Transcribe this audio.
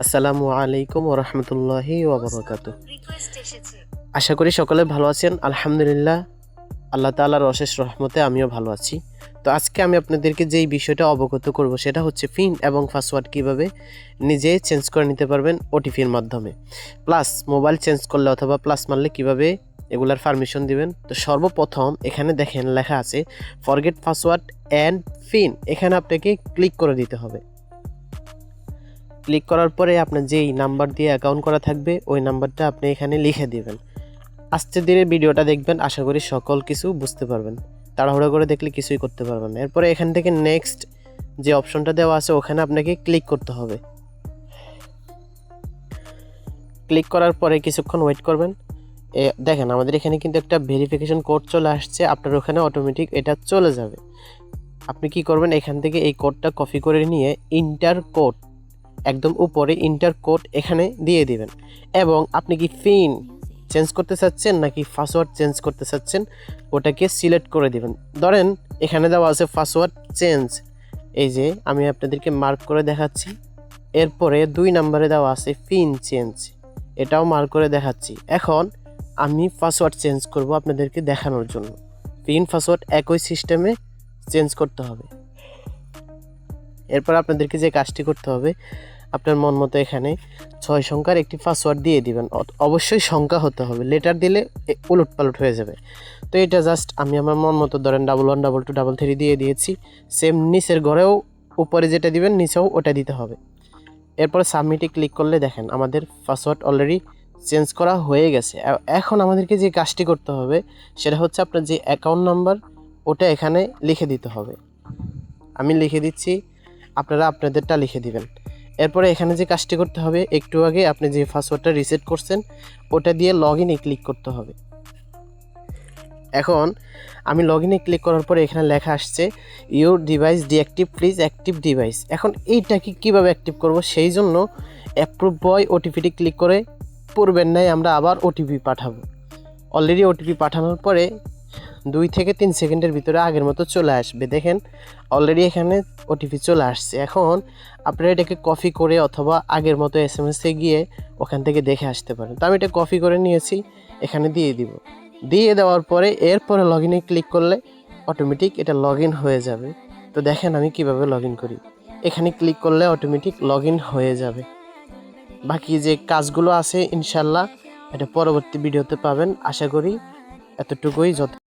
আসসালামু আলাইকুম ওরহমতুল্লাহি ওবরাকাত আশা করি সকলে ভালো আছেন আলহামদুলিল্লাহ। আল্লাহ তাআলার অশেষ রহমতে আমিও ভালো আছি। তো আজকে আমি আপনাদেরকে যেই বিষয়টা অবগত করব সেটা হচ্ছে পিন এবং পাসওয়ার্ড কীভাবে নিজে চেঞ্জ করে নিতে পারবেন ওটিপির মাধ্যমে। প্লাস মোবাইল চেঞ্জ করলে অথবা প্লাস মারলে কীভাবে এগুলার পারমিশন দিবেন? তো সর্বপ্রথম এখানে দেখেন লেখা আছে ফরগেট পাসওয়ার্ড অ্যান্ড পিন এখানে আপনাকে ক্লিক করে দিতে হবে। ক্লিক করার পরে আপনার যেই নাম্বার দিয়ে অ্যাকাউন্ট করা থাকবে, ওই নাম্বারটা আপনি এখানে লিখে দেবেন। আস্তে ধীরে ভিডিওটা দেখবেন, আশা করি সকল কিছু বুঝতে পারবেন। তাড়াহুড়ো করে দেখলে কিছুই করতে পারবেন না। এরপরে এখান থেকে নেক্সট যে অপশনটা দেওয়া আছে, ওখানে আপনাকে ক্লিক করতে হবে। ক্লিক করার পরে কিছুক্ষণ ওয়েট করবেন। দেখেন, আমাদের এখানে কিন্তু একটা ভেরিফিকেশন কোড চলে আসছে। আপনার ওখানে অটোমেটিক এটা চলে যাবে। আপনি কি করবেন, এখান থেকে এই কোডটা কপি করে নিয়ে ইন্টার কোড একদম উপরে ইন্টার কোড এখানে দিয়ে দিবেন। এবং আপনি কি পিন চেঞ্জ করতে চাচ্ছেন নাকি পাসওয়ার্ড চেঞ্জ করতে চাচ্ছেন, ওটাকে সিলেক্ট করে দিবেন। ধরেন, এখানে দেওয়া আছে পাসওয়ার্ড চেঞ্জ এই যে, আমি আপনাদেরকে মার্ক করে দেখাচ্ছি। এরপরে দুই নম্বরে দেওয়া আছে পিন চেঞ্জ এটাও মার্ক করে দেখাচ্ছি। এখন, আমি পাসওয়ার্ড চেঞ্জ করব আপনাদেরকে দেখানোর জন্য। পিন পাসওয়ার্ড একই সিস্টেমে চেঞ্জ করতে হবে। এরপর আপনাদেরকে যে কাজটি করতে হবে, আপনার মন মতো এখানে ছয় সংখ্যার একটি পাসওয়ার্ড দিয়ে দিবেন। অবশ্যই সংখ্যা হতে হবে। লেটার দিলে উলট পালট হয়ে যাবে। তো এটা জাস্ট আমি আমার মন মতো ধরেন double one double two double three দিয়ে দিয়েছি। সেম নিচের ঘরেও উপরে যেটা দিবেন, নিচেও ওটা দিতে হবে। এরপরে সাবমিটে ক্লিক করলে দেখেন আমাদের পাসওয়ার্ড অলরেডি চেঞ্জ করা হয়ে গেছে। এখন আমাদেরকে যে কাজটি করতে হবে, সেটা হচ্ছে আপনার যে অ্যাকাউন্ট নাম্বার ওটা এখানে লিখে দিতে হবে। আমি লিখে দিচ্ছি আপনারা আপনাদেরটা লিখে দিবেন। এরপরে এখানে যে কাজটি করতে হবে, একটু আগে আপনি যে পাসওয়ার্ডটা রিসেট করছেন, ওটা দিয়ে লগ ইনে ক্লিক করতে হবে। এখন আমি লগ ইনে ক্লিক করার পরে এখানে লেখা আসছে your device deactive please active device এখন এইটাকে কীভাবে অ্যাক্টিভ করব? সেই জন্য অ্যাপ্রুভ বয় ওটিপিটি ক্লিক করে পূর্বের নাই, আমরা আবার ওটিপি পাঠাবো। অলরেডি ওটিপি পাঠানোর পরে দুই থেকে তিন সেকেন্ডের ভিতরে আগের মতো চলে আসবে। দেখেন অলরেডি এখানে ওটিপি চলে আসছে। এখন আপনারা এটাকে কপি করে অথবা আগের মতো এস এম এসে গিয়ে ওখান থেকে দেখে আসতে পারেন। তো আমি এটা কপি করে নিয়েছি, এখানে দিয়ে দিব। দিয়ে দেওয়ার পরে এরপরে লগ ইনে ক্লিক করলে অটোমেটিক এটা লগ ইন হয়ে যাবে। তো দেখেন আমি কীভাবে লগ ইন করি। এখানে ক্লিক করলে অটোমেটিক লগ ইন হয়ে যাবে। বাকি যে কাজগুলো আছে, ইনশাল্লাহ এটা পরবর্তী ভিডিওতে পাবেন। আশা করি এতটুকুই। যথেষ্ট